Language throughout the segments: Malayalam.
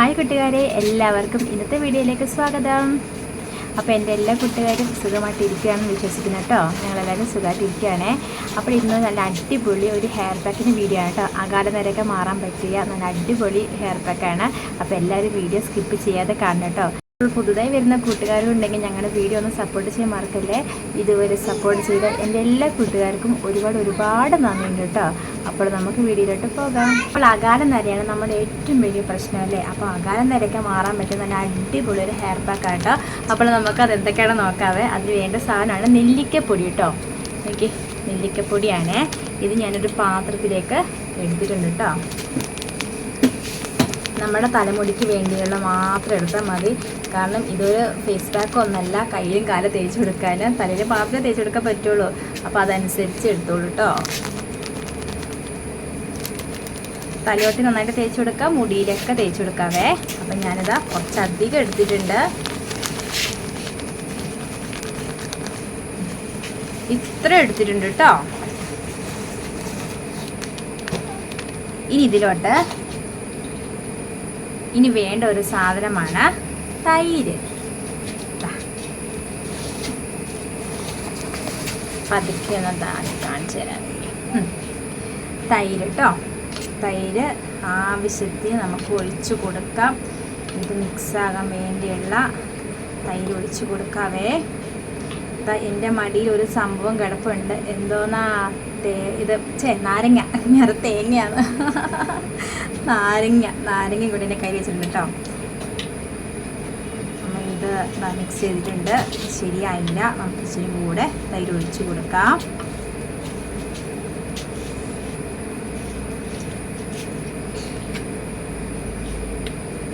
ഹായ് കൂട്ടുകാരെ എല്ലാവർക്കും ഇന്നത്തെ വീഡിയോയിലേക്ക് സ്വാഗതം. അപ്പോൾ എന്റെ എല്ലാ കൂട്ടുകാരും സുഖമായിട്ട് ഇരിക്കുകയാണെന്ന് വിശ്വസിക്കുന്നു കേട്ടോ. ഞങ്ങളെല്ലാവരും സുഖമായിട്ട് ഇരിക്കുകയാണേ അപ്പോൾ ഇന്ന് നല്ല അടിപൊളി ഒരു ഹെയർ പാക്കിന്റെ വീഡിയോ ആണ് കേട്ടോ. അകാല നേരമൊക്കെ മാറാൻ പറ്റിയ നല്ല അടിപൊളി ഹെയർ പാക്കാണ് അപ്പോൾ എല്ലാവരും വീഡിയോ സ്കിപ്പ് ചെയ്യാതെ കാണണം കേട്ടോ. പുതുതായി വരുന്ന കൂട്ടുകാരും ഉണ്ടെങ്കിൽ ഞങ്ങളുടെ വീഡിയോ ഒന്ന് സപ്പോർട്ട് ചെയ്യാൻ മറക്കല്ലേ? ഇതുവരെ സപ്പോർട്ട് ചെയ്ത എന്റെ എല്ലാ കൂട്ടുകാർക്കും ഒരുപാട് ഒരുപാട് നന്ദിയുണ്ട് കേട്ടോ. അപ്പോൾ നമുക്ക് വീഡിയോയിലോട്ട് പോകാം. അപ്പോൾ അകാലം നരയാണ് നമ്മുടെ ഏറ്റവും വലിയ പ്രശ്നം അല്ലേ? അപ്പോൾ അകാലം നരയ്ക്ക് മാറാൻ പറ്റുന്ന നല്ല അടിപൊളി ഒരു ഹെയർ പാക്ക് കേട്ടോ. അപ്പോൾ നമുക്ക് അത് എന്തൊക്കെയാണ് നോക്കാവേ? അതിന് വേണ്ട സാധനമാണ് നെല്ലിക്കപ്പൊടി കേട്ടോ. എനിക്ക് നെല്ലിക്കപ്പൊടിയാണ്. ഇത് ഞാനൊരു പാത്രത്തിലേക്ക് എടുത്തിട്ടുണ്ട് കേട്ടോ. നമ്മുടെ തലമുടിക്ക് വേണ്ടിയുള്ള മാത്രം എടുത്താൽ മതി. കാരണം ഇതൊരു ഫേസ് പാക്ക് ഒന്നല്ല കയ്യിലും കാലം തേച്ച് കൊടുക്കാൻ തലയിൽ മാത്രമേ തേച്ച് കൊടുക്കാൻ പറ്റുള്ളൂ. അപ്പോൾ അതനുസരിച്ച് എടുത്തോളൂ കേട്ടോ തലയോട്ടി നന്നായിട്ട് തേച്ച് കൊടുക്കാം മുടിയിലൊക്കെ തേച്ച് കൊടുക്കാവേ അപ്പം ഞാനിതാ കുറച്ചധികം എടുത്തിട്ടുണ്ട്. ഇത്ര എടുത്തിട്ടുണ്ട് കേട്ടോ ഇനി ഇതിലോട്ട് ഇനി വേണ്ട ഒരു സാധനമാണ് തൈര്. പതുക്കെ ഒന്ന് താഴെ കാണിച്ചു തൈര്. കേട്ടോ തൈര് ആവശ്യത്തിന് നമുക്ക് ഒഴിച്ചു കൊടുക്കാം. ഇത് മിക്സാകാൻ വേണ്ടിയുള്ള തൈര് ഒഴിച്ചു കൊടുക്കാവേ. എന്റെ മടിയിൽ ഒരു സംഭവം കിടപ്പുണ്ട്. എന്തോന്നാ തേ ഇത്? ചേ നാരങ്ങ. ഞാൻ തേങ്ങയാണ്. നാരങ്ങ നാരങ്ങ കൂടി എന്റെ കയ്യിൽ വെച്ചിട്ടുണ്ട് കേട്ടോ. നമ്മൾ ഇത് മിക്സ് ചെയ്തിട്ടുണ്ട്. ശരിയായില്ല. നമുക്ക് ഇച്ചിരി കൂടെ തൈര് ഒഴിച്ച് കൊടുക്കാം.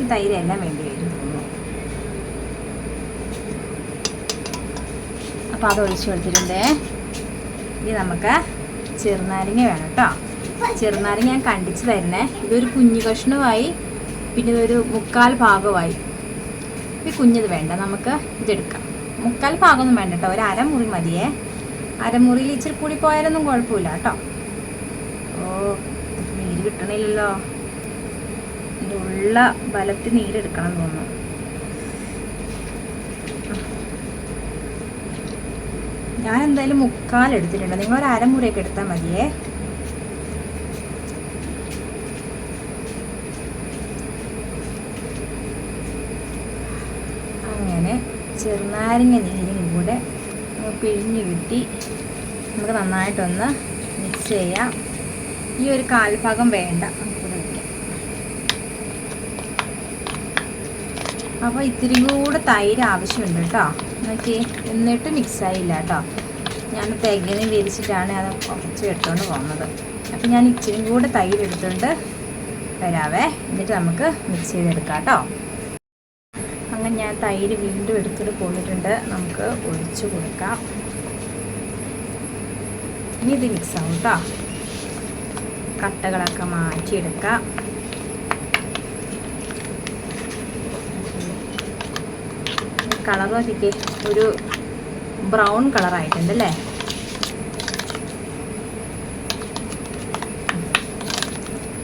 ഈ തൈരെല്ലാം വേണ്ടി വരും അപ്പോൾ അത് ഒഴിച്ച് കൊടുത്തിട്ടുണ്ടേ. ഇനി നമുക്ക് ചെറുനാരങ്ങ വേണം കേട്ടോ. ചെറുനാരങ്ങ ഞാൻ കണ്ടിച്ച് തരണേ ഇതൊരു കുഞ്ഞു കഷ്ണമായി പിന്നെ ഇതൊരു മുക്കാൽ ഭാഗമായി. ഈ കുഞ്ഞത് വേണ്ട നമുക്ക് ഇതെടുക്കാം. മുക്കാൽ ഭാഗമൊന്നും വേണ്ട കേട്ടോ ഒരു അരമുറി മതിയേ. അരമുറിയിൽ ഇച്ചിരി കൂടി പോയാലൊന്നും കുഴപ്പമില്ല കേട്ടോ. ഓ നീര് കിട്ടണില്ലല്ലോ. ഉള്ള ബലത്തിൽ നീരെടുക്കണം തോന്നുന്നു. ഞാൻ എന്തായാലും മുക്കാൽ എടുത്തിട്ടുണ്ട്. നിങ്ങൾ ഒരു അരമുറിയൊക്കെ എടുത്താൽ മതിയേ അങ്ങനെ ചെറുനാരങ്ങ നീരും കൂടെ പിഴിഞ്ഞ് കിട്ടി നമുക്ക് നന്നായിട്ടൊന്ന് മിക്സ് ചെയ്യാം. ഈ ഒരു കാൽഭാഗം വേണ്ട. അപ്പോൾ ഇത്തിരി കൂടെ തൈര് ആവശ്യമുണ്ട് കേട്ടോ. നോക്കി എന്നിട്ട് മിക്സ് ആയില്ല കേട്ടോ. ഞാൻ തെങ്ങനെ വിരിച്ചിട്ടാണ് അത് കുറച്ച് എടുത്തുകൊണ്ട് പോകുന്നത്. അപ്പോൾ ഞാൻ ഇച്ചിരി കൂടെ തൈര് എടുത്തുകൊണ്ട് വരാവേ. എന്നിട്ട് നമുക്ക് മിക്സ് ചെയ്തെടുക്കാം കേട്ടോ. ഞാൻ തൈര് വീണ്ടും എടുത്തിട്ട് പോന്നിട്ടുണ്ട് നമുക്ക് ഒഴിച്ചു കൊടുക്കാം. ഇനി ഇത് മിക്സ് ആവും കേട്ടോ കട്ടകളൊക്കെ മാറ്റിയെടുക്കാം. കളർ നോക്കിക്കേ. ഒരു ബ്രൗൺ കളറായിട്ടുണ്ട് അല്ലേ?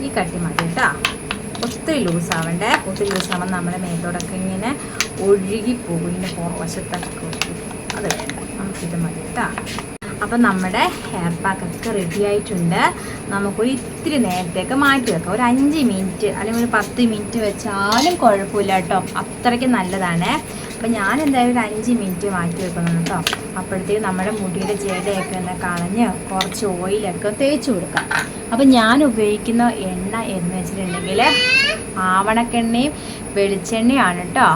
ഈ കട്ടി മതി കേട്ടോ ഒത്തിരി ലൂസ് ആവണ്ടേ ഒത്തിരി ലൂസ് ആവുമ്പോൾ നമ്മുടെ മേത്തോടൊക്കെ ഇങ്ങനെ ഒഴുകി പോകും ഇങ്ങനെ പുറവശത്തൊക്കെ. അത് വേണ്ട. നമുക്കിത് മതി കേട്ടോ അപ്പം നമ്മുടെ ഹെയർ പാക്കൊക്കെ റെഡി ആയിട്ടുണ്ട്. നമുക്കൊരു ഇത്തിരി നേരത്തേക്ക് മാറ്റി വെക്കാം. ഒരു അഞ്ച് മിനിറ്റ് അല്ലെങ്കിൽ ഒരു പത്ത് മിനിറ്റ് വെച്ചാലും കുഴപ്പമില്ല കേട്ടോ അത്രയ്ക്ക് നല്ലതാണ്. അപ്പം ഞാൻ എന്തായാലും ഒരു അഞ്ച് മിനിറ്റ് മാറ്റി വെക്കണം കേട്ടോ അപ്പോഴത്തേക്ക് നമ്മുടെ മുടിയുടെ ജേടയൊക്കെ ഒന്ന് കളഞ്ഞ് കുറച്ച് ഓയിലൊക്കെ തേച്ച് കൊടുക്കാം. അപ്പം ഞാൻ ഉപയോഗിക്കുന്ന എണ്ണ എന്ന് വെച്ചിട്ടുണ്ടെങ്കിൽ ആവണക്കെണ്ണയും വെളിച്ചെണ്ണയാണ് കേട്ടോ.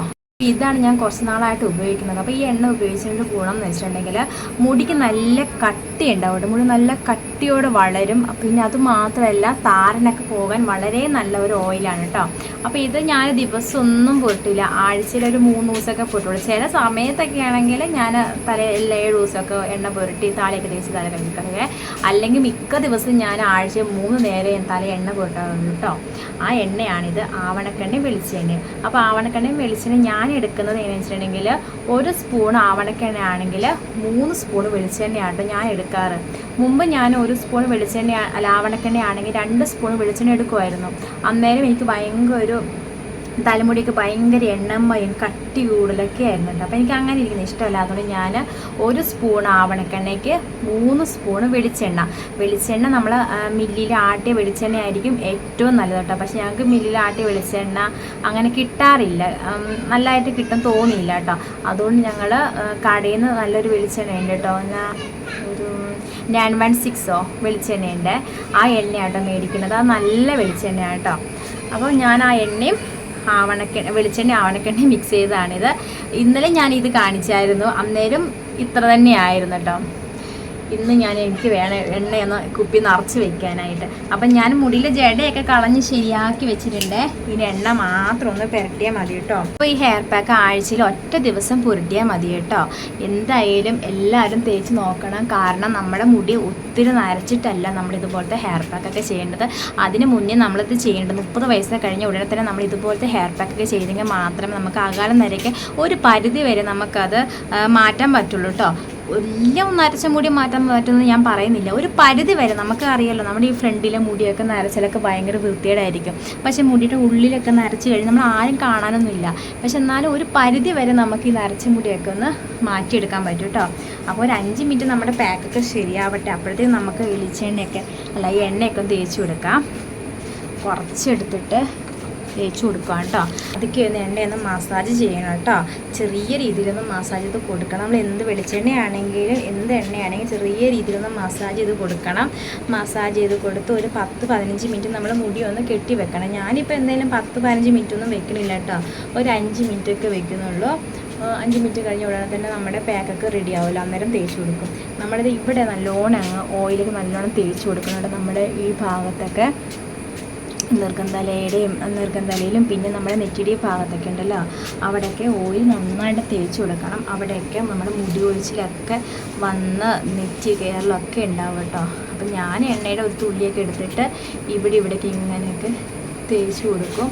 ഇതാണ് ഞാൻ കുറച്ച് നാളായിട്ട് ഉപയോഗിക്കുന്നത്. അപ്പോൾ ഈ എണ്ണ ഉപയോഗിച്ചതിന്റെ ഗുണം എന്ന് വെച്ചിട്ടുണ്ടെങ്കിൽ മുടിക്ക് നല്ല കട്ടി. ഉണ്ടാവും. മുടി നല്ല കട്ടിയോടെ വളരും. പിന്നെ അത് മാത്രമല്ല താരനൊക്കെ പോകാൻ വളരെ നല്ല ഒരു ഓയിലാണ് കേട്ടോ. അപ്പോൾ ഇത് ഞാൻ ദിവസം ഒന്നും പൊട്ടില്ല ആഴ്ചയിൽ ഒരു മൂന്ന് ദിവസമൊക്കെ പൊട്ടുള്ളൂ ചില സമയത്തൊക്കെ ആണെങ്കിൽ ഞാൻ തല എല്ലാ ഏഴ് ദിവസമൊക്കെ എണ്ണ പുരട്ടി താളിയൊക്കെ തേച്ച് തല കഴിക്കണേ അല്ലെങ്കിൽ മിക്ക ദിവസം ഞാൻ ആഴ്ച മൂന്ന് നേരം തല എണ്ണ പുരട്ടാറുണ്ട് കേട്ടോ. ആ എണ്ണയാണിത്. ആവണക്കെണ്ണയും വെളിച്ചെണ്ണയും. അപ്പോൾ ആവണക്കെണ്ണയും വെളിച്ചെണ്ണയും ഞാൻ എടുക്കുന്നത് എങ്ങനെ വെച്ചിട്ടുണ്ടെങ്കിൽ ഒരു സ്പൂൺ ആവണക്കെണ്ണ ആണെങ്കിൽ മൂന്ന് സ്പൂൺ വെളിച്ചെണ്ണയാണ് ഞാൻ എടുക്കാറ്. മുമ്പ് ഞാൻ ഒരു സ്പൂൺ വെളിച്ചെണ്ണ ലാവണക്കെണ്ണ ആണെങ്കിൽ രണ്ട് സ്പൂൺ വെളിച്ചെണ്ണ എടുക്കുമായിരുന്നു. അന്നേരം എനിക്ക് ഭയങ്കര ഒരു തലമുടിയൊക്കെ ഭയങ്കര എണ്ണമയും കട്ടി കൂടുതലൊക്കെ ആയിരുന്നു അപ്പോൾ എനിക്ക് അങ്ങനെ ഇരിക്കുന്ന. ഇഷ്ടമല്ല അതുകൊണ്ട് ഞാൻ ഒരു സ്പൂൺ ആവണക്കെണ്ണയ്ക്ക് മൂന്ന് സ്പൂൺ വെളിച്ചെണ്ണ. വെളിച്ചെണ്ണ നമ്മൾ മില്ലിൽ ആട്ടിയ വെളിച്ചെണ്ണ ആയിരിക്കും ഏറ്റവും നല്ലത് കേട്ടോ. പക്ഷെ ഞങ്ങൾക്ക് മില്ലിൽ ആട്ടിയ വെളിച്ചെണ്ണ അങ്ങനെ കിട്ടാറില്ല. നല്ലതായിട്ട് കിട്ടാൻ തോന്നിയില്ല കേട്ടോ. അതുകൊണ്ട് ഞങ്ങൾ കടയിൽ നിന്ന് നല്ലൊരു വെളിച്ചെണ്ണ ഉണ്ട് കേട്ടോ. നയൻ വൺ സിക്സോ വെളിച്ചെണ്ണയുണ്ട്. ആ എണ്ണയാട്ടോ മേടിക്കുന്നത്. അത് നല്ല വെളിച്ചെണ്ണയാണ് കേട്ടോ അപ്പോൾ ഞാൻ ആ എണ്ണയും ആവണക്കെണ്ണ വെളിച്ചെണ്ണ ആവണക്കെണ്ണ മിക്സ് ചെയ്തതാണിത്. ഇന്നലെ ഞാൻ ഇത് കാണിച്ചായിരുന്നു. അന്നേരം ഇത്ര തന്നെയായിരുന്നു കേട്ടോ ഇന്ന് ഞാൻ എനിക്ക് വേണം എണ്ണയൊന്ന് കുപ്പി നിറച്ച് വെക്കാനായിട്ട്. അപ്പം ഞാൻ മുടിയിലെ ജടയൊക്കെ കളഞ്ഞ് ശരിയാക്കി വെച്ചിട്ടുണ്ട്. ഇനി എണ്ണ മാത്രം ഒന്ന് പുരട്ടിയാൽ മതി കേട്ടോ. അപ്പോൾ ഈ ഹെയർ പാക്ക് ആഴ്ചയിൽ ഒറ്റ ദിവസം പുരട്ടിയാൽ മതി കേട്ടോ. എന്തായാലും എല്ലാവരും തേച്ച് നോക്കണം. കാരണം നമ്മുടെ മുടി ഒത്തിരി നരച്ചിട്ടല്ല നമ്മൾ ഇതുപോലത്തെ ഹെയർ പാക്കൊക്കെ ചെയ്യേണ്ടത്. അതിന് മുന്നേ നമ്മളിത് ചെയ്യേണ്ടത് മുപ്പത് വയസ്സ് കഴിഞ്ഞ ഉടനെ തന്നെ നമ്മൾ ഇതുപോലത്തെ ഹെയർ പാക്കൊക്കെ ചെയ്തെങ്കിൽ മാത്രമേ നമുക്ക് അകാലം നിരയ്ക്ക് ഒരു പരിധി വരെ നമുക്കത് മാറ്റാൻ പറ്റുള്ളൂ കേട്ടോ. എല്ലാം നരച്ച മുടി മാറ്റാൻ പറ്റുമെന്ന് ഞാൻ പറയുന്നില്ല. ഒരു പരിധി വരെ നമുക്ക് അറിയാലോ നമ്മുടെ ഈ ഫ്രണ്ടിലെ മുടിയൊക്കെ നരച്ചിലൊക്കെ ഭയങ്കര വൃത്തികേടായിരിക്കും. പക്ഷെ മുടിയുടെ ഉള്ളിലൊക്കെ നരച്ച് കഴിഞ്ഞ് നമ്മൾ ആരും കാണാനൊന്നുമില്ല. പക്ഷെ എന്നാലും ഒരു പരിധി വരെ നമുക്ക് ഈ നരച്ച മുടിയൊക്കെ ഒന്ന് മാറ്റിയെടുക്കാൻ പറ്റും കേട്ടോ. അപ്പോൾ ഒരു അഞ്ച് മിനിറ്റ് നമ്മുടെ പാക്കൊക്കെ ശരിയാവട്ടെ. അപ്പോഴത്തേക്കും നമുക്ക് വെളിച്ചെണ്ണയൊക്കെ അല്ല ഈ എണ്ണയൊക്കെ ഒന്ന് തേച്ച് കൊടുക്കാം. കുറച്ചെടുത്തിട്ട് തേച്ച് കൊടുക്കുക കേട്ടോ. അതൊക്കെ ഒന്ന് എണ്ണയൊന്ന് മസാജ് ചെയ്യണം കേട്ടോ. ചെറിയ രീതിയിലൊന്ന് മസാജ് ചെയ്ത് കൊടുക്കണം. നമ്മൾ എന്ത് വെളിച്ചെണ്ണയാണെങ്കിലും എന്ത് എണ്ണയാണെങ്കിലും ചെറിയ രീതിയിലൊന്ന് മസാജ് ചെയ്ത് കൊടുക്കണം. മസാജ് ചെയ്ത് കൊടുത്ത് ഒരു പത്ത് പതിനഞ്ച് മിനിറ്റ് നമ്മൾ മുടി ഒന്ന് കെട്ടി വെക്കണം. ഞാനിപ്പോൾ എന്തെങ്കിലും പത്ത് പതിനഞ്ച് മിനിറ്റ് ഒന്നും വെക്കണില്ല കേട്ടോ. ഒരു അഞ്ച് മിനിറ്റ് ഒക്കെ വെക്കുന്നുള്ളൂ അഞ്ച് മിനിറ്റ് കഴിഞ്ഞ ഉടനെ തന്നെ നമ്മുടെ പാക്കൊക്കെ റെഡി ആവില്ല അന്നേരം തേച്ച് കൊടുക്കും. നമ്മുടെ ഇവിടെ നല്ലോണം ഓയിലൊക്കെ നല്ലോണം തേച്ച് കൊടുക്കുന്നുണ്ട് നമ്മുടെ ഈ ഭാഗത്തൊക്കെ. നിർഗന്ധലയുടെയും നിർഗന്ധലയിലും പിന്നെ നമ്മുടെ നെറ്റിയുടെ ഭാഗത്തൊക്കെ ഉണ്ടല്ലോ. അവിടെയൊക്കെ ഓയിൽ നന്നായിട്ട് തേച്ച് കൊടുക്കണം. അവിടെയൊക്കെ നമ്മുടെ മുടി ഒഴിച്ചിലൊക്കെ വന്ന് നെറ്റി കയറലൊക്കെ ഉണ്ടാവും കേട്ടോ. അപ്പം ഞാൻ എണ്ണയുടെ ഒരു തുള്ളിയൊക്കെ എടുത്തിട്ട് ഇവിടെ ഇവിടേക്ക് ഇങ്ങനെയൊക്കെ തേച്ച് കൊടുക്കും.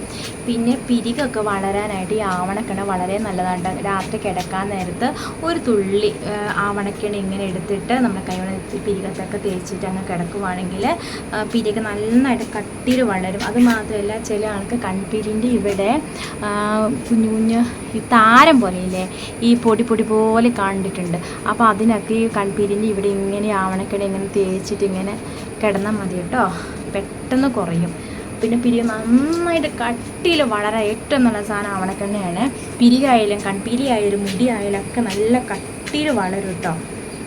പിന്നെ പിരികൊക്കെ വളരാനായിട്ട് ഈ ആവണക്കിണ വളരെ നല്ലതാണ് രാത്രി കിടക്കാൻ നേരത്ത് ഒരു തുള്ളി ആവണക്കിണ ഇങ്ങനെ എടുത്തിട്ട് നമ്മുടെ കൈകൊണ്ട് പിരികത്തൊക്കെ തേച്ചിട്ട് അങ്ങ് കിടക്കുവാണെങ്കിൽ പിരിക നന്നായിട്ട് കട്ടിയിൽ വളരും. അത് മാത്രമല്ല ചില ആൾക്ക് കൺപിരിന്റെ ഇവിടെ കുഞ്ഞു കുഞ്ഞു ഈ താരം പോലെയില്ലേ ഈ പൊടി പൊടി പോലെ കണ്ടിട്ടുണ്ട് അപ്പോൾ അതിനൊക്കെ ഈ കൺപിരിന്റെ ഇവിടെ ഇങ്ങനെ ആവണക്കെണ്ണ ഇങ്ങനെ തേച്ചിട്ട് ഇങ്ങനെ കിടന്നാൽ മതി കേട്ടോ. പെട്ടെന്ന് കുറയും. പിന്നെ പിരിക നന്നായിട്ട് കട്ടിയിൽ വളരെ ഏറ്റവും നല്ല സാധനം അവണക്കെണ്ണയാണ് പിരികായാലും കൺപീലി ആയാലും മുടി ആയാലും ഒക്കെ നല്ല കട്ടിയിൽ വളരും കേട്ടോ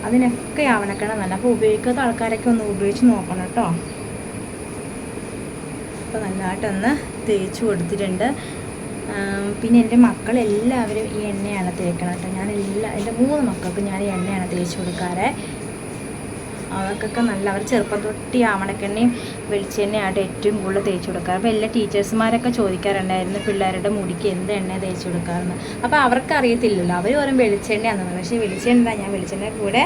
അതിനൊക്കെ അവണക്കെണ്ണ നല്ല അപ്പോൾ ഉപയോഗിക്കാത്ത ആൾക്കാരൊക്കെ ഒന്ന് ഉപയോഗിച്ച് നോക്കണം കേട്ടോ അപ്പോൾ നല്ലതായിട്ടൊന്ന് തേച്ച് കൊടുത്തിട്ടുണ്ട്. പിന്നെ എന്റെ മക്കളെല്ലാവരും ഈ എണ്ണയാണ് തേക്കണം കേട്ടോ ഞാൻ എല്ലാ എന്റെ മൂന്ന് മക്കൾക്കും ഞാൻ ഈ എണ്ണയാണ് തേച്ച് കൊടുക്കാറ്. അവർക്കൊക്കെ നല്ല അവർ ചെറുപ്പം തൊട്ടി ആവണക്കെണ്ണയും വെളിച്ചെണ്ണയാണ് ഏറ്റവും കൂടുതൽ തേച്ച് കൊടുക്കാറ്. അപ്പോൾ എല്ലാ ടീച്ചേഴ്സുമാരൊക്കെ ചോദിക്കാറുണ്ടായിരുന്നു പിള്ളേരുടെ മുടിക്ക് എന്ത് എണ്ണ തേച്ച് കൊടുക്കാറെന്ന്. അപ്പോൾ അവർക്ക് അറിയത്തില്ലല്ലോ. അവർ പറയും വെളിച്ചെണ്ണയാണെന്ന് പറയും. പക്ഷേ വെളിച്ചെണ്ണ ഞാൻ വെളിച്ചെണ്ണ കൂടെ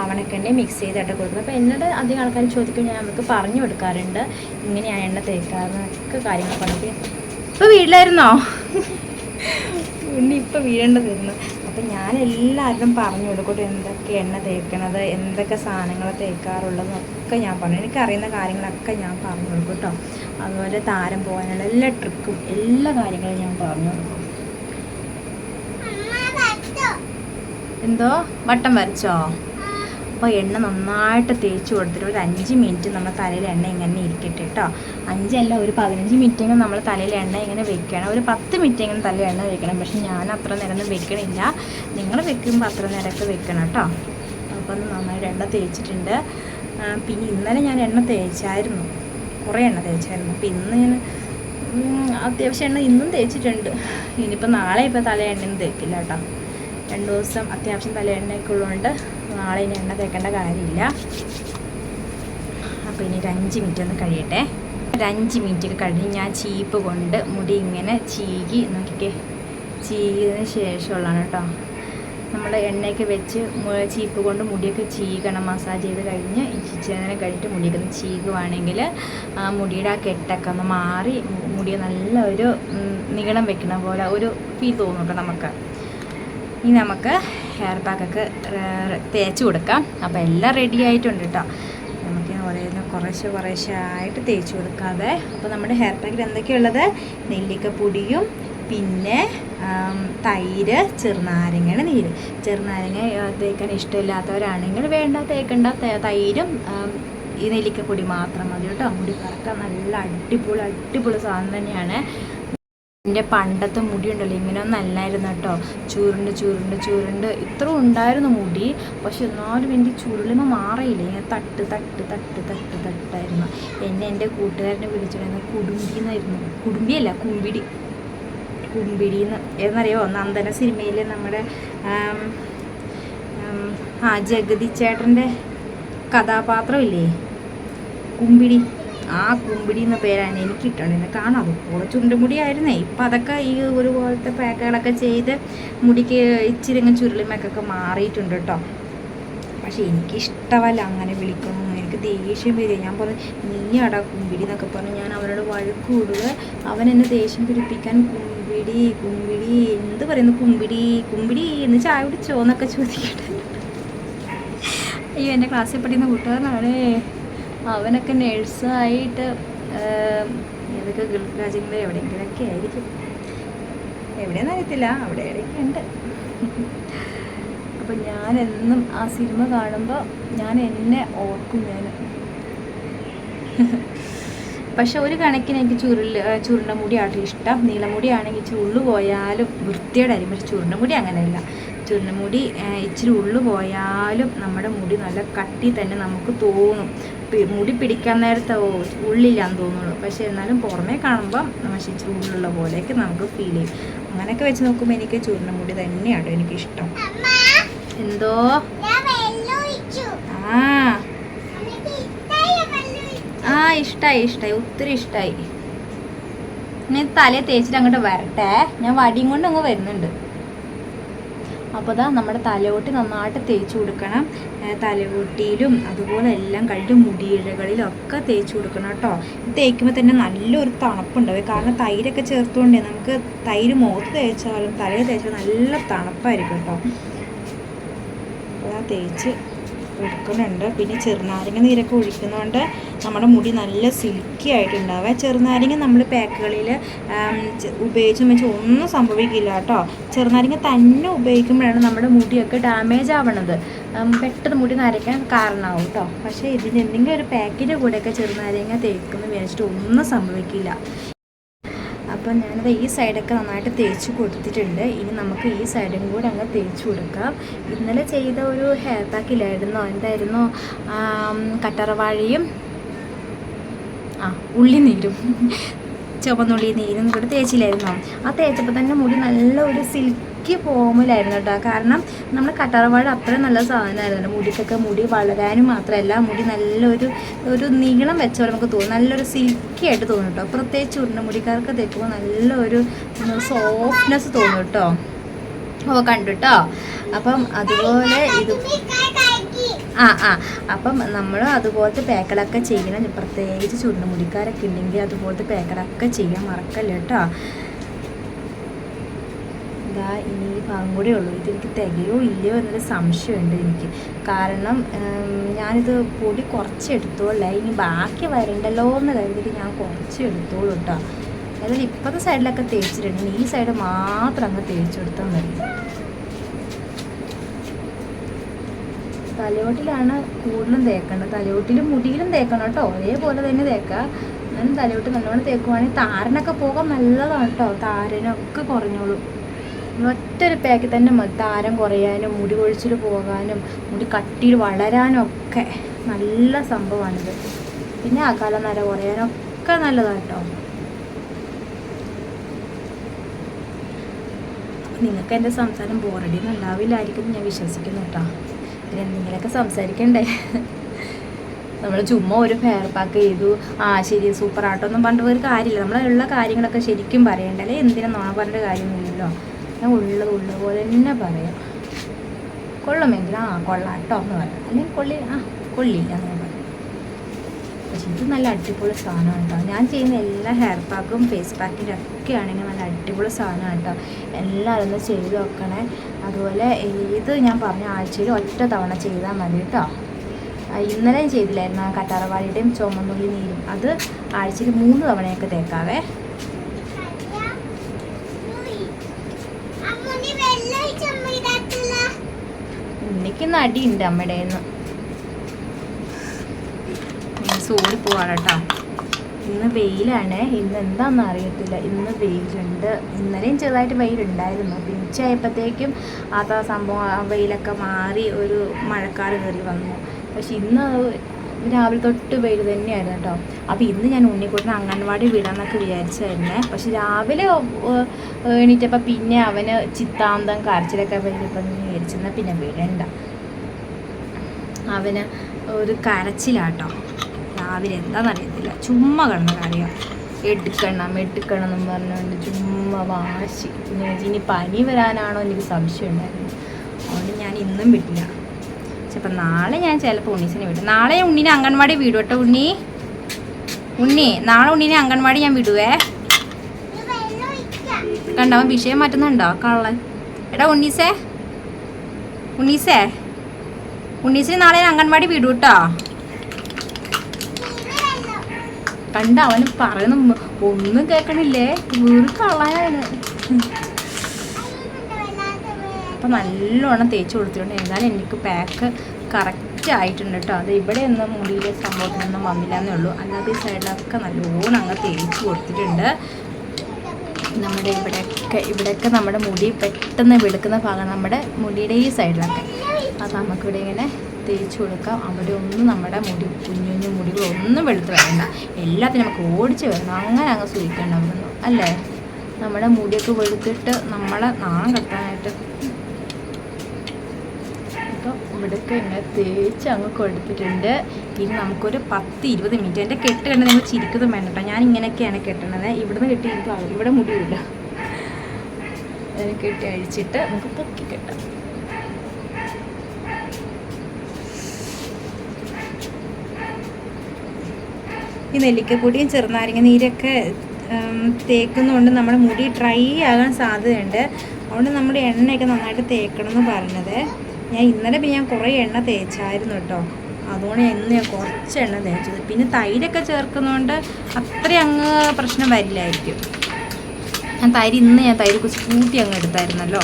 ആവണക്കെണ്ണയും മിക്സ് ചെയ്തിട്ട് കൊടുക്കുന്നത്. അപ്പോൾ എന്നോട് അധികം ആൾക്കാർ ചോദിക്കും ഞാൻ അവർക്ക് പറഞ്ഞു കൊടുക്കാറുണ്ട്. ഇങ്ങനെയാണ് എണ്ണ തേക്കാറെന്നൊക്കെ കാര്യങ്ങൾ പറഞ്ഞു. ഇപ്പോൾ വീട്ടിലായിരുന്നോ? ഉണ്ണി ഇപ്പോൾ വീഴേണ്ടതിരുന്നു. അപ്പം ഞാൻ എല്ലാവരും പറഞ്ഞു കൊടുക്കട്ടെ എന്തൊക്കെ എണ്ണ തേക്കണത് എന്തൊക്കെ സാധനങ്ങൾ തേക്കാറുള്ളതെന്നൊക്കെ ഞാൻ പറഞ്ഞു. എനിക്കറിയുന്ന കാര്യങ്ങളൊക്കെ ഞാൻ പറഞ്ഞു കൊടുക്കും കേട്ടോ അതുപോലെ താരം പോകാനുള്ള എല്ലാ ട്രിക്കും എല്ലാ കാര്യങ്ങളും ഞാൻ പറഞ്ഞു കൊടുക്കും. എന്തോ? വട്ടം വരച്ചോ? അപ്പോൾ എണ്ണ നന്നായിട്ട് തേച്ച് കൊടുത്തിട്ട് ഒരു അഞ്ച് മിനിറ്റ് നമ്മൾ തലയിൽ എണ്ണ ഇങ്ങനെ ഇരിക്കട്ടെ കേട്ടോ. അഞ്ചല്ല ഒരു പതിനഞ്ച് മിനിറ്റെങ്കിലും നമ്മൾ തലയിൽ എണ്ണ ഇങ്ങനെ വെക്കണം. ഒരു പത്ത് മിനിറ്റെങ്കിലും തലയിൽ എണ്ണ വെക്കണം. പക്ഷെ ഞാൻ അത്ര നേരമൊന്നും വെക്കണില്ല. നിങ്ങൾ വെക്കുമ്പോൾ അത്ര നേരമൊക്കെ വെക്കണം കേട്ടോ. അപ്പം നന്നായിട്ട് എണ്ണ തേച്ചിട്ടുണ്ട്. പിന്നെ ഇന്നലെ ഞാൻ എണ്ണ തേച്ചായിരുന്നു. കുറേ എണ്ണ തേച്ചായിരുന്നു. അപ്പം ഇന്ന് ഞാൻ അത്യാവശ്യം എണ്ണ ഇന്നും തേച്ചിട്ടുണ്ട്. ഇനിയിപ്പോൾ നാളെ ഇപ്പോൾ തല എണ്ണയും തേക്കില്ല കേട്ടോ. രണ്ട് ദിവസം അത്യാവശ്യം തല എണ്ണയൊക്കെ ഉള്ളതുകൊണ്ട് നാളെ ഇനി എണ്ണ തേക്കേണ്ട കാര്യമില്ല. അപ്പോൾ ഇനി ഒരു അഞ്ച് മിനിറ്റ് ഒന്ന് കഴിയട്ടെ. ഒരു അഞ്ച് മിനിറ്റ് കഴിഞ്ഞ് ഞാൻ ചീപ്പ് കൊണ്ട് മുടി ഇങ്ങനെ ചീകി നോക്കിക്കേ. ചീകിയതിന് ശേഷമുള്ളതാണ് കേട്ടോ. നമ്മൾ എണ്ണയൊക്കെ വെച്ച് ചീപ്പ് കൊണ്ട് മുടിയൊക്കെ ചീകണം മസാജ് ചെയ്ത് കഴിഞ്ഞ് ഇച്ചിരി കഴിഞ്ഞിട്ട് മുടിയൊക്കെ ഒന്ന് ചീകുവാണെങ്കിൽ മുടിയുടെ ആ കെട്ടൊക്കെ ഒന്ന് മാറി മുടിയെ മുടി നല്ല ഒരു നീളം വെക്കണ പോലെ ഒരു ഫീൽ തോന്നും കേട്ടോ നമുക്ക്. ഇനി നമുക്ക് ഹെയർ പാക്കൊക്കെ തേച്ച് കൊടുക്കാം. അപ്പോൾ എല്ലാം റെഡി ആയിട്ടുണ്ട് കേട്ടോ നമുക്ക് ഓരോന്ന് കുറേശ്ശെ കുറേശ്ശെ ആയിട്ട് തേച്ച് കൊടുക്കാതെ. അപ്പോൾ നമ്മുടെ ഹെയർ പാക്കിൽ എന്തൊക്കെയുള്ളത്? നെല്ലിക്കപ്പൊടിയും പിന്നെ തൈര് ചെറുനാരങ്ങയുടെ നീര്. ചെറുനാരങ്ങ തേക്കാൻ ഇഷ്ടമില്ലാത്തവരാണെങ്കിൽ വേണ്ട തേക്കേണ്ട തൈരും ഈ നെല്ലിക്കപ്പൊടി മാത്രം മതി കേട്ടോ മുടി കറക്കാൻ നല്ല അടിപൊളി അടിപൊളി സാധനം തന്നെയാണ്. എന്റെ പണ്ടത്തെ മുടി ഉണ്ടല്ലോ ഇങ്ങനെ ഒന്നും അല്ലായിരുന്നു കേട്ടോ. ചുരുണ്ട് ചുരുണ്ട് ചുരുണ്ട്. ഇത്ര ഉണ്ടായിരുന്നു മുടി പക്ഷെ എന്നാലും എനിക്ക് ചുരുളിമ മാറിയില്ല? ഇങ്ങനെ തട്ട് തട്ട് തട്ട് തട്ട് തട്ടായിരുന്നു. എന്നെ എന്റെ കൂട്ടുകാരനെ വിളിച്ചിരുന്നത് കുടുംബി എന്നായിരുന്നു കുടുംബിയല്ല കുമ്പിടി. കുമ്പിടി എന്ന് എന്നറിയോ? നന്ദന സിനിമയിൽ നമ്മുടെ ആ ജഗതി ചേട്ടന്റെ കഥാപാത്രമില്ലേ? കുമ്പിടി. ആ കുമ്പിടി എന്ന പേരാണ് എനിക്ക് ഇട്ടുകൊണ്ടിരുന്നത് കാണാം. അതുപോലെ ചുണ്ടുമുടി ആയിരുന്നേ ഇപ്പം അതൊക്കെ ഈ ഒരുപോലത്തെ പാക്കുകളൊക്കെ ചെയ്ത് മുടിക്ക് ഇച്ചിരി അങ്ങ് ചുരുളിമക്കൊക്കെ മാറിയിട്ടുണ്ട് കേട്ടോ പക്ഷെ എനിക്കിഷ്ടമല്ല അങ്ങനെ വിളിക്കുന്നു എനിക്ക് ദേഷ്യം വരിക. ഞാൻ പറഞ്ഞു നീ അടാ കുമ്പിടി എന്നൊക്കെ പറഞ്ഞു. ഞാൻ അവനോട് വഴക്ക് കൂടുക അവൻ എന്നെ ദേഷ്യം പിടിപ്പിക്കാൻ കുമ്പിടി കുമ്പിടി എന്ത് പറയുന്നു? കുമ്പിടി കുമ്പിടി എന്ന് ചായ കുടിച്ചോ? എന്നൊക്കെ ചോദിക്കട്ടെ. അയ്യോ എന്റെ ക്ലാസ്സിൽ പഠിക്കുന്ന കൂട്ടുകാരനാണ്. അവനൊക്കെ നേഴ്സായിട്ട് ഏതൊക്കെ ഗൾഫ് രാജ്യങ്ങളിൽ എവിടെയെങ്കിലൊക്കെ ആയിരിക്കും. എവിടെയെന്ന് അറിയത്തില്ല അവിടെ എവിടെയൊക്കെ ഉണ്ട്. അപ്പം ഞാനെന്നും ആ സിനിമ കാണുമ്പോൾ ഞാൻ എന്നെ ഓർക്കും ഞാൻ. പക്ഷെ ഒരു കണക്കിന് എനിക്ക് ചുരുൾ ചുരുണ്ട മുടിയാണ് ഇഷ്ടം. നീളമുടിയാണെങ്കിൽ ഇച്ചിരി ഉള്ളു പോയാലും വൃത്തിയുടെ അരി പക്ഷെ ചുരുണ്ട മുടി അങ്ങനെയല്ല. ചുരുണ്ട മുടി ഇച്ചിരി ഉള്ളു പോയാലും നമ്മുടെ മുടി നല്ല കട്ടി തന്നെ നമുക്ക് തോന്നും. മുടി പിടിക്കാൻ നേരത്തെ ഉള്ളില്ലാന്ന് തോന്നുള്ളൂ പക്ഷേ എന്നാലും പുറമേ കാണുമ്പോൾ നശിച്ച് ഉള്ളിലുള്ള പോലെയൊക്കെ നമുക്ക് ഫീൽ ചെയ്യും. അങ്ങനെയൊക്കെ വെച്ച് നോക്കുമ്പോൾ എനിക്ക് ചുരുണ്ട മുടി തന്നെയാണ് എനിക്കിഷ്ടം. എന്തോ? ആ. ആ ഇഷ്ടായി ഇഷ്ടായി. ഒത്തിരി ഇഷ്ടായി. ഞാൻ തലയെ തേച്ചിട്ട് അങ്ങോട്ട് വരട്ടെ. ഞാൻ വടിയും കൊണ്ട് അങ്ങ് വരുന്നുണ്ട്. അപ്പോൾ ഇതാ നമ്മുടെ തലയോട്ടി നന്നായിട്ട് തേച്ച് കൊടുക്കണം. തലയോട്ടിയിലും അതുപോലെ എല്ലാം കഴിഞ്ഞ് മുടിയിഴകളിലും ഒക്കെ തേച്ച് കൊടുക്കണം കേട്ടോ. തേക്കുമ്പോൾ തന്നെ നല്ലൊരു തണുപ്പുണ്ടാവും കാരണം തൈരൊക്കെ ചേർത്തുകൊണ്ടേ നമുക്ക് തൈര് മുഖത്ത് തേച്ചാലും തലയിൽ തേച്ചാലും നല്ല തണുപ്പായിരിക്കും കേട്ടോ. അപ്പോൾ തേച്ച് കൊടുക്കുന്നുണ്ട് പിന്നെ ചെറുനാരങ്ങ നീരൊക്കെ ഒഴിക്കുന്നതുകൊണ്ട് നമ്മുടെ മുടി നല്ല സിൽക്കി ആയിട്ടുണ്ടാവുക. ചെറുനാരങ്ങ നമ്മൾ പാക്കുകളിൽ ഉപയോഗിച്ചു വെച്ചാൽ ഒന്നും സംഭവിക്കില്ല കേട്ടോ. ചെറുനാരങ്ങ തന്നെ ഉപയോഗിക്കുമ്പോഴാണ് നമ്മുടെ മുടിയൊക്കെ ഡാമേജ് ആവണത്. പെട്ടെന്ന് മുടി നരയ്ക്കാൻ കാരണമാവും കേട്ടോ. പക്ഷേ ഇതിന്റെ എന്തെങ്കിലും ഒരു പാക്കിന്റെ കൂടെയൊക്കെ ചെറുനാരങ്ങ തേക്കുന്നു വിചാരിച്ചിട്ട് ഒന്നും സംഭവിക്കില്ല. അപ്പം ഞാനത് ഈ സൈഡൊക്കെ നന്നായിട്ട് തേച്ച് കൊടുത്തിട്ടുണ്ട്. ഇനി നമുക്ക് ഈ സൈഡും കൂടെ അങ്ങ് തേച്ച് കൊടുക്കാം. ഇന്നലെ ചെയ്ത ഒരു ഹെയർ പാക്ക് ഇല്ലായിരുന്നോ? എന്തായിരുന്നു? ആം, കറ്ററവാഴയും ആ ഉള്ളി നീരും ചുവന്നുള്ളി നീരും കൂടെ തേച്ചില്ലായിരുന്നോ? ആ തേച്ചപ്പോൾ തന്നെ മുടി നല്ല ഒരു സിൽക്കി ഫോമിലായിരുന്നു കേട്ടോ കാരണം നമ്മൾ കട്ടറവാട് അത്രയും നല്ല സാധനമായിരുന്നു. മുടിക്കൊക്കെ മുടി വളരാനും മാത്രമല്ല മുടി നല്ലൊരു ഒരു നീളം വെച്ച പോലെ നമുക്ക് തോന്നും. നല്ലൊരു സിൽക്കി ആയിട്ട് തോന്നും കേട്ടോ പ്രത്യേകിച്ച് ഉരുണ്ട മുടിക്കാർക്ക് തേക്കുമ്പോൾ നല്ലൊരു സോഫ്റ്റ്നെസ് തോന്നും കേട്ടോ ഓ കണ്ടു കേട്ടോ അപ്പം അതുപോലെ ഇത് ആ ആ. അപ്പം നമ്മൾ അതുപോലത്തെ പാക്കുകളൊക്കെ ചെയ്യണം. പ്രത്യേകിച്ച് ചുണ്ടുമുടിക്കാരൊക്കെ ഉണ്ടെങ്കിൽ അതുപോലത്തെ പാക്കുകളൊക്കെ ചെയ്യാൻ മറക്കല്ല കേട്ടോ ഇതാ ഇനി ഈ ഭാഗം കൂടെ ഉള്ളൂ ഇത് എനിക്ക് തികയോ ഇല്ലയോ എന്നൊരു സംശയമുണ്ട് എനിക്ക്. കാരണം ഞാനിത് പൊടി കുറച്ച് എടുത്തോളേ. ഇനി ബാക്കി വരണ്ടല്ലോ എന്ന് കരുതിയിട്ട് ഞാൻ കുറച്ച് എടുത്തോളൂ കേട്ടോ അതായത് ഇപ്പോഴത്തെ സൈഡിലൊക്കെ തേച്ചിട്ടുണ്ട്. ഈ സൈഡ് മാത്രം അങ്ങ് തേച്ചെടുത്താൽ മതി. തലയോട്ടിലാണ് കൂടുതലും തേക്കേണ്ടത്. തലയോട്ടിലും മുടിയിലും തേക്കണം കേട്ടോ ഒരേപോലെ തന്നെ തേക്കുക ഞാൻ തലയോട്ട് നല്ലോണം തേക്കുവാണെങ്കിൽ താരനൊക്കെ പോകാൻ നല്ലതാണ് കേട്ടോ താരനൊക്കെ കുറഞ്ഞോളും. ഒറ്റൊരു പാക്കിൽ തന്നെ മതി താരം കുറയാനും മുടി കൊഴിച്ചിൽ പോകാനും മുടി കട്ടിയിൽ വളരാനും ഒക്കെ നല്ല സംഭവമാണിത് പിന്നെ അകാല നര കുറയാനൊക്കെ നല്ലതാണ് കേട്ടോ നിങ്ങൾക്ക് എന്റെ സംസാരം ബോറടിയൊന്നും ഉണ്ടാവില്ലായിരിക്കും ഞാൻ വിശ്വസിക്കുന്നു കേട്ടോ പിന്നെ എന്തെങ്കിലുമൊക്കെ സംസാരിക്കണ്ടേ? നമ്മൾ ചുമ്മാ ഒരു ഫെയർ പാക്ക് ചെയ്തു. ആ ശരി സൂപ്പർ ആട്ടോ. ഒന്നും പണ്ട് ഒരു കാര്യമില്ല. നമ്മളുള്ള കാര്യങ്ങളൊക്കെ ശരിക്കും പറയണ്ടല്ലേ എന്തിനാ നോണ പറഞ്ഞ കാര്യമൊന്നുമില്ലല്ലോ? ഞാൻ ഉള്ളത് ഉള്ള പോലെ തന്നെ പറയാം. കൊള്ളുമെങ്കിൽ ആ കൊള്ളാം കേട്ടോ എന്ന് പറയാം. അല്ലെങ്കിൽ കൊള്ളി ആ കൊള്ളില്ല എന്ന് പറയാം. പക്ഷെ ഇത് നല്ല അടിപൊളി സാധനമാണ് കേട്ടോ ഞാൻ ചെയ്യുന്ന എല്ലാ ഹെയർ പാക്കും ഫേസ് പാക്കിന്റെ ഒക്കെ ആണെങ്കിൽ നല്ല അടിപൊളി സാധനമാണ് കേട്ടോ എല്ലാവരും ഒന്ന് ചെയ്ത് വെക്കണേ അതുപോലെ ഇത് ഞാൻ പറഞ്ഞ ആഴ്ചയിൽ ഒറ്റ തവണ ചെയ്താൽ മതി കേട്ടോ ഇന്നലെ ചെയ്തില്ലായിരുന്നു. ആ കറ്റാറവാടിയുടെയും ചുമന്നുള്ളി നീരും അത് ആഴ്ചയിൽ മൂന്ന് തവണയൊക്കെ തേക്കാവേ. എനിക്കിന്ന് അടിയുണ്ട് അമ്മയുടെ സൂര് പോവാണ് കേട്ടോ. ഇന്ന് വെയിലാണ്. ഇന്ന് എന്താണെന്ന് അറിയത്തില്ല. ഇന്ന് വെയിലുണ്ട്. ഇന്നലെയും ചെറുതായിട്ട് വെയിലുണ്ടായിരുന്നു. പിന്നെ ഉച്ചയായപ്പോഴത്തേക്കും അത് ആ സംഭവം വെയിലൊക്കെ മാറി ഒരു മഴക്കാർ കയറി വന്നു. പക്ഷെ ഇന്ന് രാവിലെ തൊട്ട് വെയിൽ തന്നെയായിരുന്നു കേട്ടോ. അപ്പോൾ ഇന്ന് ഞാൻ ഉണ്ണിക്കുട്ടനെ അംഗൻവാടി വിടാമെന്നൊക്കെ വിചാരിച്ചായിരുന്നേ. പക്ഷെ രാവിലെ എണീറ്റപ്പോൾ പിന്നെ അവന് ചിത്താന്തം കരച്ചിലൊക്കെ വരുമ്പോൾ വിചാരിച്ചെന്നാൽ പിന്നെ വിടണ്ട. അവന് ഒരു കരച്ചിലാട്ടോ. രാവിലെ എന്താണെന്നറിയത്തില്ല ചുമ്മാ കിടന്ന കാര്യം. എടുക്കണം എടുക്കണം എന്നും പറഞ്ഞുകൊണ്ട് ചുമ്മാ വാശി. പിന്നെ ഇനി പനി വരാനാണോ എനിക്ക് സംശയം ഉണ്ടായിരുന്നു അതുകൊണ്ട് ഞാൻ ഇന്നും വിട്ടില്ല ചിലപ്പോൾ നാളെ ഞാൻ ചിലപ്പോൾ ഉണ്ണീസിനെ വിടും. നാളെ ഉണ്ണിനെ അംഗൻവാടി വിടും കേട്ടോ ഉണ്ണി. ഉണ്ണി നാളെ ഉണ്ണിനെ അംഗൻവാടി ഞാൻ വിടുവേ. കണ്ടോ വിഷയം മാറ്റുന്നുണ്ടോ? കള്ളൻ. എടാ ഉണ്ണീസേ ഉണ്ണീസേ ഉണ്ണീസിന് നാളെ അംഗൻവാടി വിടും കേട്ടോ കണ്ട അവന് പറയുന്ന ഒന്നും കേൾക്കണില്ലേ വീട് കളയാണ് അപ്പം നല്ലോണം തേച്ച് കൊടുത്തിട്ടുണ്ട്. എന്നാലും എനിക്ക് പാക്ക് കറക്റ്റ് ആയിട്ടുണ്ട് കേട്ടോ അത് ഇവിടെ ഒന്നും മുടിയിലെ സംഭവത്തിനൊന്നും വന്നില്ല എന്നേ ഉള്ളൂ. അല്ലാതെ ഈ സൈഡിലൊക്കെ നല്ലോണം അങ്ങ് തേച്ച് കൊടുത്തിട്ടുണ്ട്. നമ്മുടെ ഇവിടെയൊക്കെ ഇവിടെയൊക്കെ നമ്മുടെ മുടി പെട്ടെന്ന് വെളുക്കുന്ന ഭാഗം നമ്മുടെ മുടിയുടെ ഈ സൈഡിലൊക്കെ അത് നമുക്കിവിടെ ഇങ്ങനെ തേച്ച് കൊടുക്കാം. അവിടെ ഒന്നും നമ്മുടെ മുടി കുഞ്ഞു കുഞ്ഞു മുടികളൊന്നും വെളുത്ത് വരണ്ട എല്ലാത്തിനും നമുക്ക് ഓടിച്ച് വരണം. അങ്ങനെ അങ്ങ് സൂചിക്കണ്ടാവുന്നു അല്ലേ? നമ്മുടെ മുടിയൊക്കെ വെളുത്തിട്ട് നമ്മളെ നാം കെട്ടാനായിട്ട്. അപ്പോൾ ഇവിടെയൊക്കെ ഇങ്ങനെ തേച്ച് അങ്ങ് കൊടുത്തിട്ടുണ്ട്. ഇനി നമുക്കൊരു പത്ത് ഇരുപത് മിനിറ്റ്. എന്റെ കെട്ട് കണ്ട് നിങ്ങൾ ചിരിക്കുന്നതും വേണ്ട കേട്ടോ. ഞാൻ ഇങ്ങനെയൊക്കെയാണ് കെട്ടണത്. ഇവിടുന്ന് കെട്ടി എനിക്ക് ഇവിടെ മുടിയില്ല. അതിനെ കെട്ടി അഴിച്ചിട്ട് നമുക്ക് പൊക്കി കെട്ടാം. ഈ നെല്ലിക്കപ്പൊടിയും ചെറുനാരങ്ങ നീരൊക്കെ തേക്കുന്നതുകൊണ്ട് നമ്മുടെ മുടി ഡ്രൈ ആകാൻ സാധ്യതയുണ്ട്. അതുകൊണ്ട് നമ്മുടെ എണ്ണയൊക്കെ നന്നായിട്ട് തേക്കണം എന്ന് പറഞ്ഞത്. ഞാൻ ഇന്നലെ പിന്നെ ഞാൻ കുറേ എണ്ണ തേച്ചായിരുന്നു കേട്ടോ. അതുകൊണ്ട് ഇന്ന് ഞാൻ കുറച്ച് എണ്ണ തേച്ചത്. പിന്നെ തൈരൊക്കെ ചേർക്കുന്നതുകൊണ്ട് അത്രയും അങ്ങ് പ്രശ്നം വരില്ലായിരിക്കും. ഞാൻ തൈര് ഇന്ന് ഞാൻ തൈര് കുറച്ച് കൂട്ടി അങ്ങ് എടുത്തായിരുന്നല്ലോ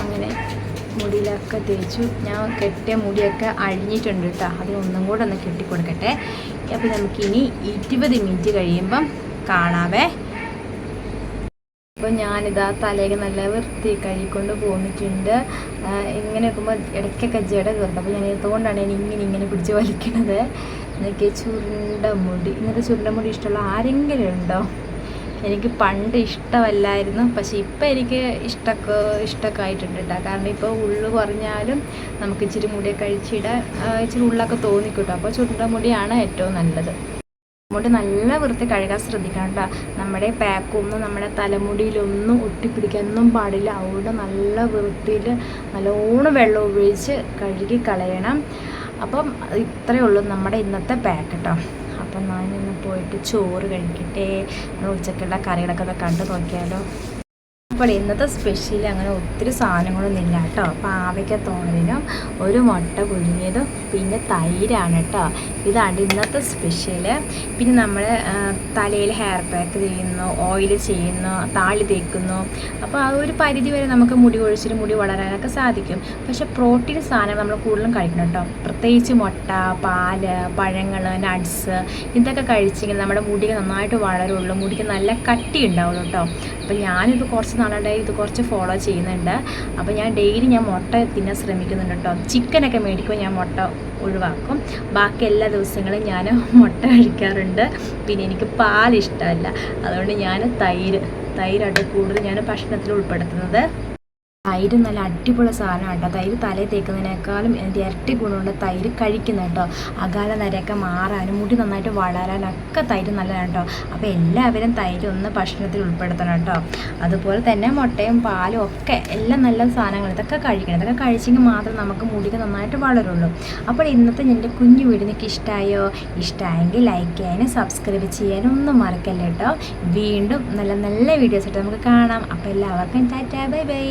അങ്ങനെ തേച്ചു ഞാൻ കെട്ടിയ മുടിയൊക്കെ അഴിഞ്ഞിട്ടുണ്ട് കേട്ടോ അത് ഒന്നും കൂടെ ഒന്ന് കെട്ടിക്കൊടുക്കട്ടെ. അപ്പോൾ നമുക്കിനി ഇരുപത് മിനിറ്റ് കഴിയുമ്പം കാണാവേ. അപ്പോൾ ഞാനിതാ തലയൊക്കെ നല്ല വൃത്തി കഴുകിക്കൊണ്ട് പോന്നിട്ടുണ്ട്. ഇങ്ങനെ വെക്കുമ്പോൾ ഇടയ്ക്കൊക്കെ ജട കയറുന്നത് അപ്പോൾ ഞാൻ ഇതുകൊണ്ടാണ് ഞാൻ ഇങ്ങനെ ഇങ്ങനെ പിടിച്ച് വലിക്കണത്? എന്നൊക്കെ ചുരുണ്ട മുടി. ഇങ്ങനത്തെ ചുരുണ്ട മുടി ഇഷ്ടമുള്ള ആരെങ്കിലും ഉണ്ടോ? എനിക്ക് പണ്ട് ഇഷ്ടമല്ലായിരുന്നു. പക്ഷേ ഇപ്പം എനിക്ക് ഇഷ്ടമൊക്കെ ഇഷ്ടമൊക്കെ ആയിട്ടുണ്ട് കേട്ടോ കാരണം ഇപ്പോൾ ഉള്ളു കുറഞ്ഞാലും നമുക്ക് ഇച്ചിരി മുടിയൊക്കെ അഴിച്ചിടാൻ ഇച്ചിരി ഉള്ളൊക്കെ തോന്നിക്കിട്ടും. അപ്പോൾ ചുണ്ട മുടിയാണ് ഏറ്റവും നല്ലത്. മുടി നല്ല വൃത്തി കഴുകാൻ ശ്രദ്ധിക്കണം കേട്ടോ നമ്മുടെ പാക്കൊന്നും നമ്മുടെ തലമുടിയിലൊന്നും ഒട്ടിപ്പിടിക്കാനൊന്നും പാടില്ല. അതുകൊണ്ട് നല്ല വൃത്തിയിൽ നല്ലോണം വെള്ളം ഒഴിച്ച് കഴുകി കളയണം. അപ്പം ഇത്രയേ ഉള്ളൂ നമ്മുടെ ഇന്നത്തെ പാക്ക് കേട്ടോ പോയിട്ട് ചോറ് കഴിക്കട്ടെ. ഉച്ചക്കുള്ള കറികളൊക്കെ കണ്ടു നോക്കിയാലോ? അപ്പോൾ ഇന്നത്തെ സ്പെഷ്യൽ അങ്ങനെ ഒത്തിരി സാധനങ്ങളൊന്നും ഇല്ല കേട്ടോ. പാവയ്ക്ക തോരനും ഒരു മുട്ട പുഴുങ്ങിയതും പിന്നെ തൈരാണ് കേട്ടോ. ഇതാണ് ഇന്നത്തെ സ്പെഷ്യൽ പിന്നെ നമ്മൾ തലയിൽ ഹെയർ പാക്ക് ചെയ്യുന്നു ഓയിൽ ചെയ്യുന്നു താളി തേക്കുന്നു. അപ്പോൾ ആ ഒരു പരിധി വരെ നമുക്ക് മുടി ഒഴിച്ചിട്ട് മുടി വളരാനൊക്കെ സാധിക്കും. പക്ഷേ പ്രോട്ടീൻ സാധനം നമ്മൾ കൂടുതലും കഴിക്കണം കേട്ടോ. പ്രത്യേകിച്ച് മുട്ട പാൽ പഴങ്ങൾ നട്ട്സ് ഇതൊക്കെ കഴിച്ചെങ്കിൽ നമ്മുടെ മുടിക്ക് നന്നായിട്ട് വളരുള്ളൂ മുടിക്ക് നല്ല കട്ടി ഉണ്ടാവുള്ളൂ കേട്ടോ. അപ്പോൾ ഞാനിത് കുറച്ച് നാളുണ്ടായി ഇത് കുറച്ച് ഫോളോ ചെയ്യുന്നുണ്ട്. അപ്പോൾ ഞാൻ ഡെയിലി ഞാൻ മുട്ട തിന്നാൻ ശ്രമിക്കുന്നുണ്ട് കേട്ടോ ചിക്കനൊക്കെ മേടിക്കുമ്പോൾ ഞാൻ മുട്ട ഒഴിവാക്കും. ബാക്കി എല്ലാ ദിവസങ്ങളും ഞാൻ മുട്ട കഴിക്കാറുണ്ട്. പിന്നെ എനിക്ക് പാൽ ഇഷ്ടമല്ല. അതുകൊണ്ട് ഞാൻ തൈര് തൈരായിട്ട് കൂടുതൽ ഞാൻ ഭക്ഷണത്തിൽ ഉൾപ്പെടുത്തുന്നത്. തൈര് നല്ല അടിപൊളി സാധനമാണ് കേട്ടോ. തൈര് തലയിൽ തേക്കുന്നതിനേക്കാളും എന്റെ ഇരട്ടി ഗുണമുണ്ട് തൈര് കഴിക്കുന്നത് കേട്ടോ. അകാല നരയൊക്കെ മാറാനും മുടി നന്നായിട്ട് വളരാനൊക്കെ തൈര് നല്ലതാണ് കേട്ടോ. അപ്പോൾ എല്ലാവരും തൈര് ഒന്ന് ഭക്ഷണത്തിൽ ഉൾപ്പെടുത്തണം കേട്ടോ. അതുപോലെ തന്നെ മുട്ടയും പാലും ഒക്കെ എല്ലാം നല്ല സാധനങ്ങൾ. ഇതൊക്കെ കഴിക്കണം. ഇതൊക്കെ കഴിച്ചെങ്കിൽ മാത്രം നമുക്ക് മുടിക്ക് നന്നായിട്ട് വളരുള്ളൂ. അപ്പോൾ ഇന്നത്തെ എന്റെ കുഞ്ഞു വീട് നിങ്ങൾക്ക് ഇഷ്ടമായോ? ഇഷ്ടമായെങ്കിൽ ലൈക്ക് ചെയ്യാനും സബ്സ്ക്രൈബ് ചെയ്യാനും ഒന്നും മറക്കല്ലേ കേട്ടോ. വീണ്ടും നല്ല നല്ല വീഡിയോസ് ആയിട്ട് നമുക്ക് കാണാം. അപ്പോൾ എല്ലാവർക്കും ടാറ്റാ ബൈ ബൈ.